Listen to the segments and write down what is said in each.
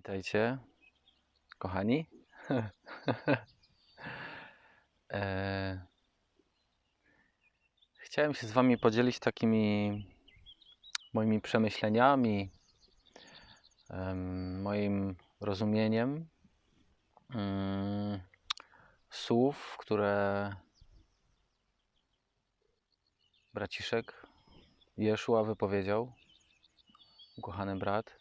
Witajcie, kochani. e... Chciałem się z Wami podzielić takimi moimi przemyśleniami, em, moim rozumieniem mm, słów, które braciszek Jeszua wypowiedział, ukochany brat.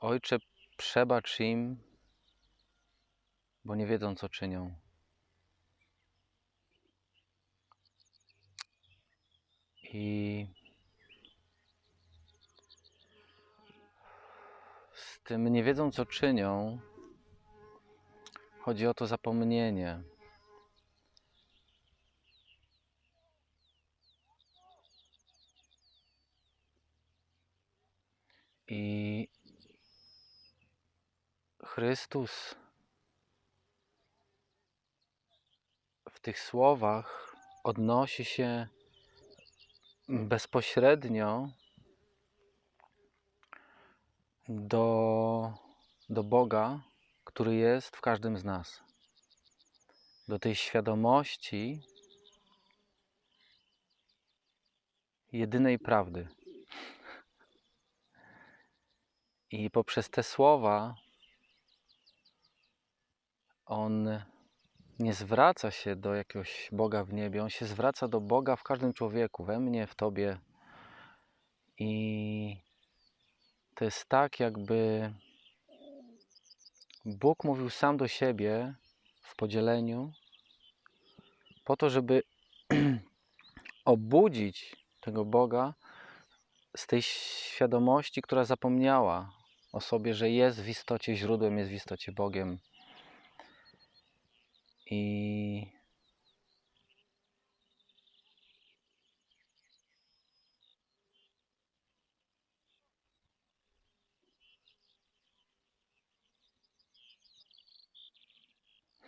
Ojcze, przebacz im, bo nie wiedzą, co czynią. I z tym nie wiedzą, co czynią, chodzi o to zapomnienie. I Chrystus w tych słowach odnosi się bezpośrednio do, do Boga, który jest w każdym z nas. Do tej świadomości jedynej prawdy. I poprzez te słowa on nie zwraca się do jakiegoś Boga w niebie, on się zwraca do Boga w każdym człowieku, we mnie, w tobie. I to jest tak, jakby Bóg mówił sam do siebie w podzieleniu, po to, żeby obudzić tego Boga z tej świadomości, która zapomniała o sobie, że jest w istocie źródłem, jest w istocie Bogiem. I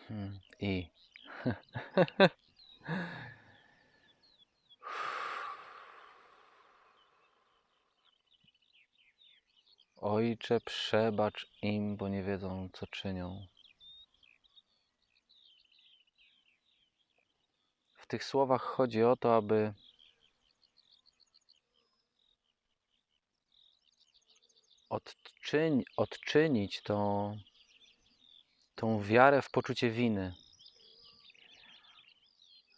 Hmm, I Ojcze, przebacz im, bo nie wiedzą, co czynią. W tych słowach chodzi o to, aby odczyń, odczynić tą, tą wiarę w poczucie winy,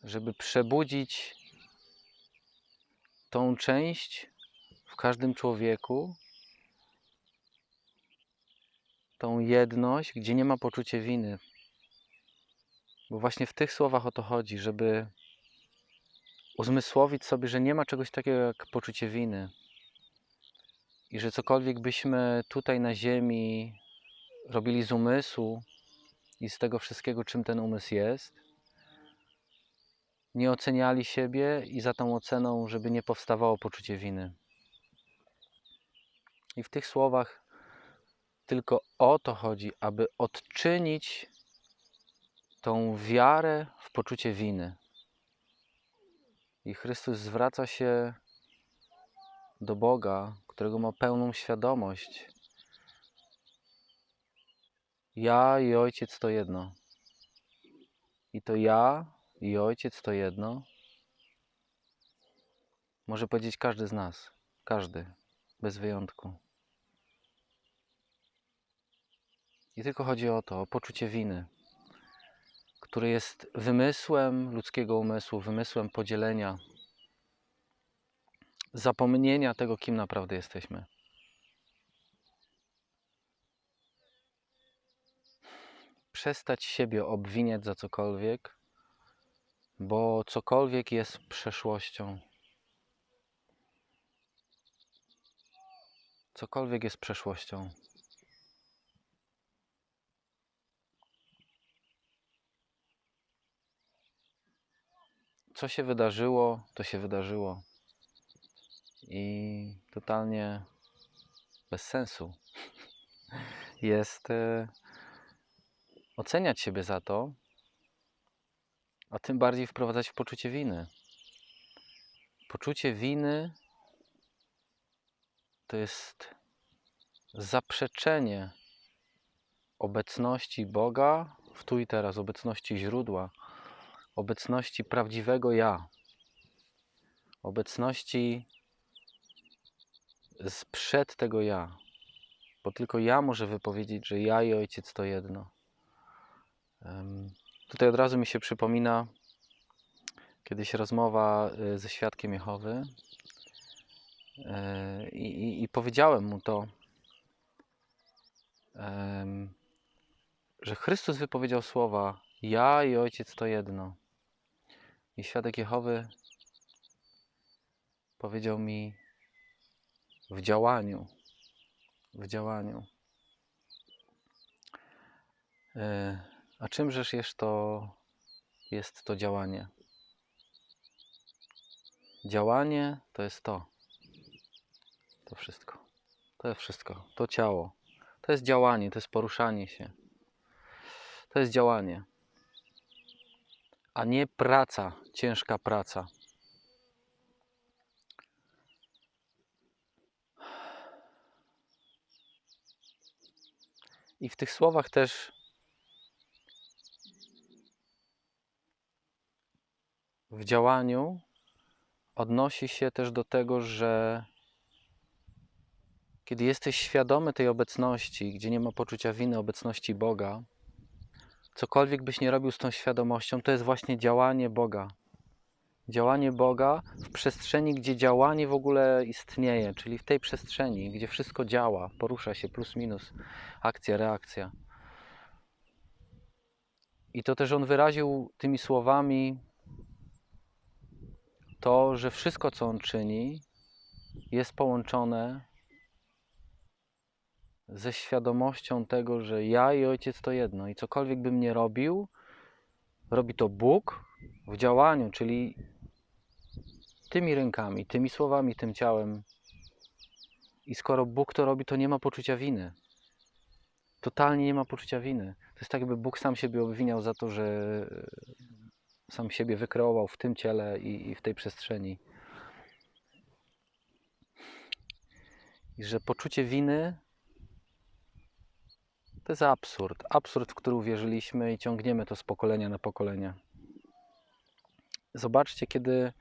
żeby przebudzić tą część w każdym człowieku, tą jedność, gdzie nie ma poczucia winy. Bo właśnie w tych słowach o to chodzi, żeby uzmysłowić sobie, że nie ma czegoś takiego jak poczucie winy. I że cokolwiek byśmy tutaj na ziemi robili z umysłu i z tego wszystkiego, czym ten umysł jest, nie oceniali siebie i za tą oceną, żeby nie powstawało poczucie winy. I w tych słowach tylko o to chodzi, aby odczynić tą wiarę w poczucie winy. I Chrystus zwraca się do Boga, którego ma pełną świadomość. Ja i Ojciec to jedno. I to ja i Ojciec to jedno. Może powiedzieć każdy z nas. Każdy. Bez wyjątku. I tylko chodzi o to, o poczucie winy, które jest wymysłem ludzkiego umysłu, wymysłem podzielenia, zapomnienia tego, kim naprawdę jesteśmy. Przestać siebie obwiniać za cokolwiek, bo cokolwiek jest przeszłością. Cokolwiek jest przeszłością. Co się wydarzyło, to się wydarzyło. I totalnie bez sensu jest e, oceniać siebie za to, a tym bardziej wprowadzać w poczucie winy. Poczucie winy to jest zaprzeczenie obecności Boga w tu i teraz, obecności źródła, obecności prawdziwego ja, obecności sprzed tego ja. Bo tylko ja może wypowiedzieć, że ja i ojciec to jedno. Tutaj od razu mi się przypomina kiedyś rozmowa y, ze świadkiem Jehowy E, i, i, i powiedziałem mu to, że Chrystus wypowiedział słowa ja i ojciec to jedno. I świadek Jehowy powiedział mi w działaniu, w działaniu. E, A czymżeż jest to, jest to działanie? Działanie to jest to. To wszystko. To jest wszystko. To ciało. To jest działanie, to jest poruszanie się. To jest działanie. A nie praca, ciężka praca. I w tych słowach też w działaniu odnosi się też do tego, że kiedy jesteś świadomy tej obecności, gdzie nie ma poczucia winy, obecności Boga, cokolwiek byś nie robił z tą świadomością, to jest właśnie działanie Boga. Działanie Boga w przestrzeni, gdzie działanie w ogóle istnieje, czyli w tej przestrzeni, gdzie wszystko działa, porusza się plus minus, akcja, reakcja. I to też on wyraził tymi słowami to, że wszystko, co on czyni, jest połączone ze świadomością tego, że ja i ojciec to jedno i cokolwiek bym nie robił, robi to Bóg w działaniu, czyli tymi rękami, tymi słowami, tym ciałem. I skoro Bóg to robi, to nie ma poczucia winy. Totalnie nie ma poczucia winy. To jest tak, jakby Bóg sam siebie obwiniał za to, że sam siebie wykreował w tym ciele i, i w tej przestrzeni. I że poczucie winy to jest absurd. Absurd, w który uwierzyliśmy i ciągniemy to z pokolenia na pokolenie. Zobaczcie, kiedy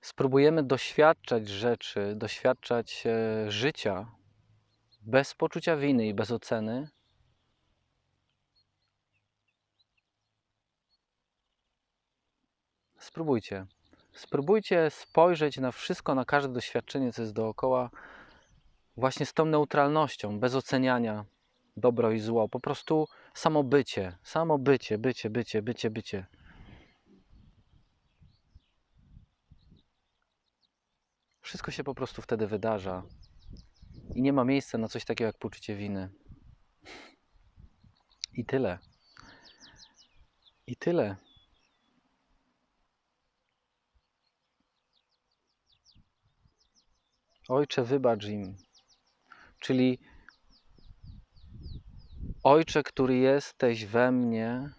spróbujemy doświadczać rzeczy, doświadczać e, życia bez poczucia winy i bez oceny, spróbujcie. Spróbujcie spojrzeć na wszystko, na każde doświadczenie, co jest dookoła, właśnie z tą neutralnością, bez oceniania dobro i zło. Po prostu samo bycie, samo bycie, bycie, bycie, bycie, bycie. Wszystko się po prostu wtedy wydarza i nie ma miejsca na coś takiego jak poczucie winy. I tyle. I tyle. Ojcze, wybacz im. Czyli Ojcze, który jesteś we mnie,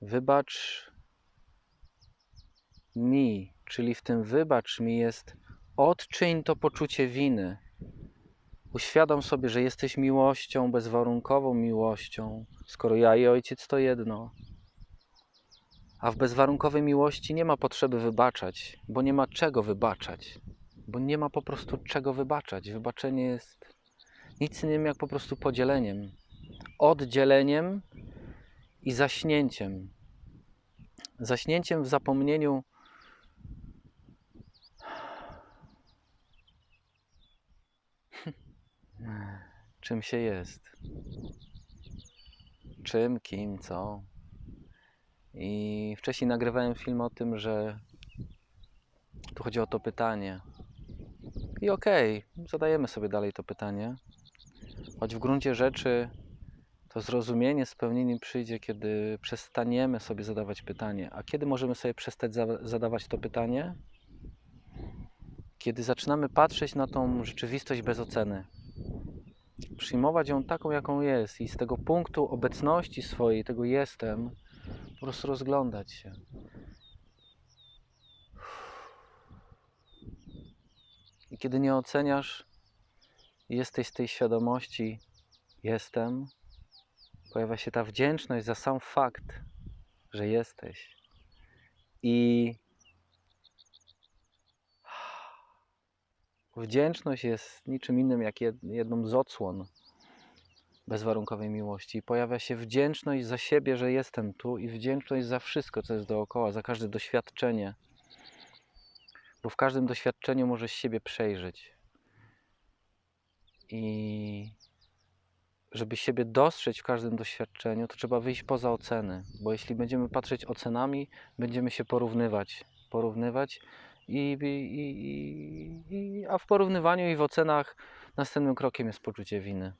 wybacz mi, czyli w tym wybacz mi jest odczyń to poczucie winy. Uświadom sobie, że jesteś miłością, bezwarunkową miłością, skoro ja i Ojciec to jedno. A w bezwarunkowej miłości nie ma potrzeby wybaczać, bo nie ma czego wybaczać, bo nie ma po prostu czego wybaczać. Wybaczenie jest nic innym jak po prostu podzieleniem, oddzieleniem i zaśnięciem. Zaśnięciem w zapomnieniu czym się jest. Czym, kim, co. I wcześniej nagrywałem film o tym, że tu chodzi o to pytanie. I okej, zadajemy sobie dalej to pytanie. Choć w gruncie rzeczy to zrozumienie, spełnienie przyjdzie, kiedy przestaniemy sobie zadawać pytanie. A kiedy możemy sobie przestać za zadawać to pytanie? Kiedy zaczynamy patrzeć na tą rzeczywistość bez oceny. Przyjmować ją taką, jaką jest i z tego punktu obecności swojej, tego jestem, po prostu rozglądać się. I kiedy nie oceniasz, jesteś z tej świadomości, jestem, pojawia się ta wdzięczność za sam fakt, że jesteś. I wdzięczność jest niczym innym jak jed- jedną z odsłon bezwarunkowej miłości. Pojawia się wdzięczność za siebie, że jestem tu, i wdzięczność za wszystko, co jest dookoła, za każde doświadczenie. Bo w każdym doświadczeniu możesz siebie przejrzeć. I żeby siebie dostrzec w każdym doświadczeniu, to trzeba wyjść poza oceny, bo jeśli będziemy patrzeć ocenami, będziemy się porównywać, porównywać i, i, i, i, a w porównywaniu i w ocenach następnym krokiem jest poczucie winy.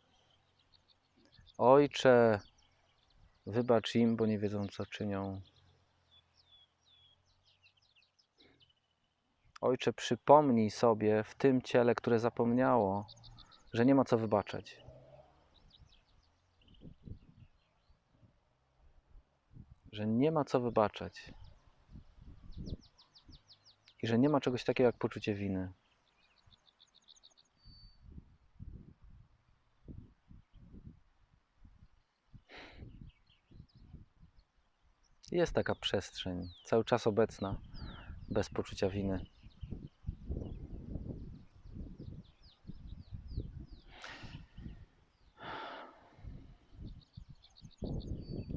Ojcze, wybacz im, bo nie wiedzą, co czynią. Ojcze, przypomnij sobie w tym ciele, które zapomniało, że nie ma co wybaczać. Że nie ma co wybaczać. I że nie ma czegoś takiego jak poczucie winy. Jest taka przestrzeń, cały czas obecna, bez poczucia winy.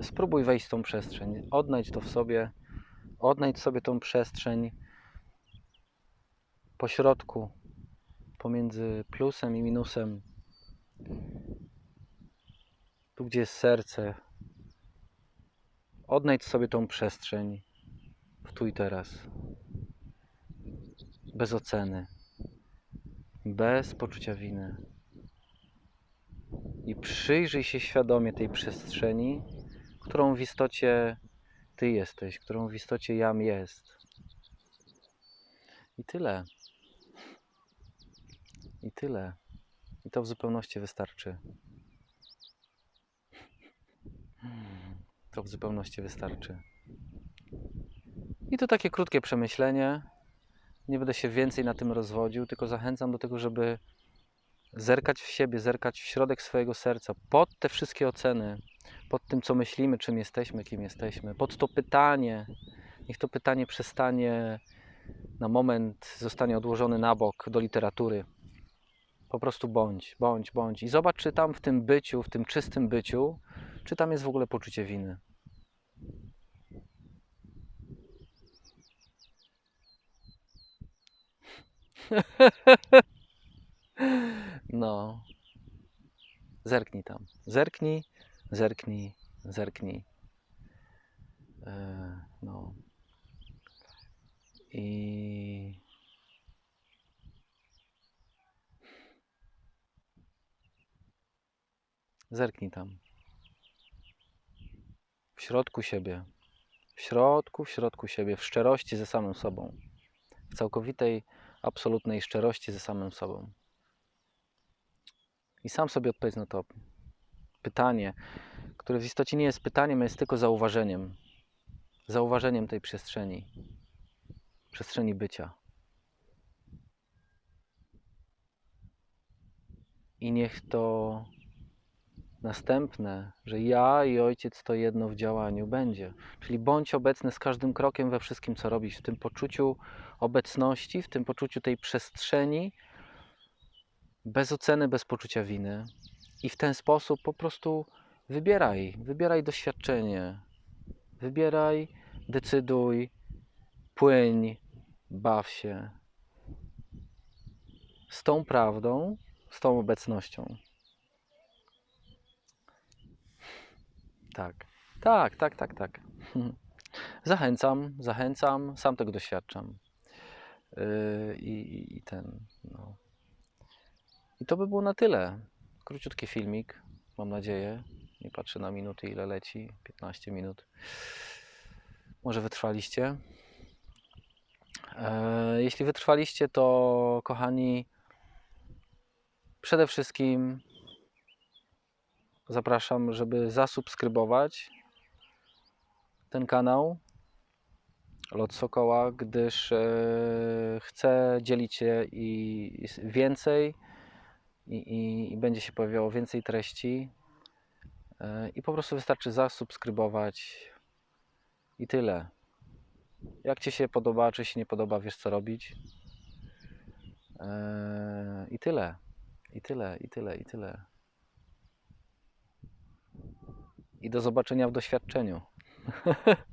Spróbuj wejść w tą przestrzeń, odnajdź to w sobie, odnajdź sobie tą przestrzeń po środku, pomiędzy plusem i minusem. Tu, gdzie jest serce, odnajdź sobie tą przestrzeń w tu i teraz. Bez oceny, bez poczucia winy. I przyjrzyj się świadomie tej przestrzeni, którą w istocie Ty jesteś, którą w istocie jam jest. I tyle. I tyle. I to w zupełności wystarczy. To w zupełności wystarczy. I to takie krótkie przemyślenie. Nie będę się więcej na tym rozwodził, tylko zachęcam do tego, żeby zerkać w siebie, zerkać w środek swojego serca, pod te wszystkie oceny, pod tym, co myślimy, czym jesteśmy, kim jesteśmy, pod to pytanie. Niech to pytanie przestanie na moment, zostanie odłożone na bok do literatury. Po prostu bądź, bądź, bądź. I zobacz, czy tam w tym byciu, w tym czystym byciu, czy tam jest w ogóle poczucie winy. No. Zerknij tam. Zerknij, zerknij, zerknij. E, no. I. Zerknij tam. W środku siebie. W środku, w środku siebie, w szczerości ze samym sobą. W całkowitej, absolutnej szczerości ze samym sobą. I sam sobie odpowiedz na to pytanie, które w istocie nie jest pytaniem, a jest tylko zauważeniem. Zauważeniem tej przestrzeni. Przestrzeni bycia. I niech to następne, że ja i ojciec to jedno w działaniu będzie. Czyli bądź obecny z każdym krokiem we wszystkim, co robisz, w tym poczuciu obecności, w tym poczuciu tej przestrzeni, bez oceny, bez poczucia winy. I w ten sposób po prostu wybieraj, wybieraj doświadczenie, wybieraj, decyduj, płyń, baw się z tą prawdą, z tą obecnością. Tak, tak, tak, tak, tak. Zachęcam, zachęcam, sam tego doświadczam. Yy, i, I ten, no. I to by było na tyle. Króciutki filmik, mam nadzieję. Nie patrzę na minuty, ile leci. 15 minut. Może wytrwaliście. E, jeśli wytrwaliście, to kochani, przede wszystkim zapraszam, żeby zasubskrybować ten kanał Lot Sokoła, gdyż e, chcę dzielić się i i więcej i, i, i będzie się pojawiało więcej treści. E, I po prostu wystarczy zasubskrybować i tyle. Jak Ci się podoba, czy się nie podoba, wiesz co robić. E, I tyle. I tyle, i tyle, i tyle. I do zobaczenia w doświadczeniu.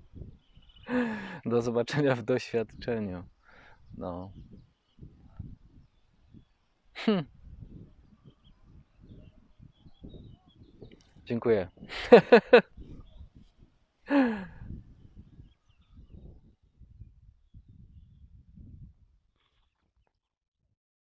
do zobaczenia w doświadczeniu. No. Hm. Dziękuję.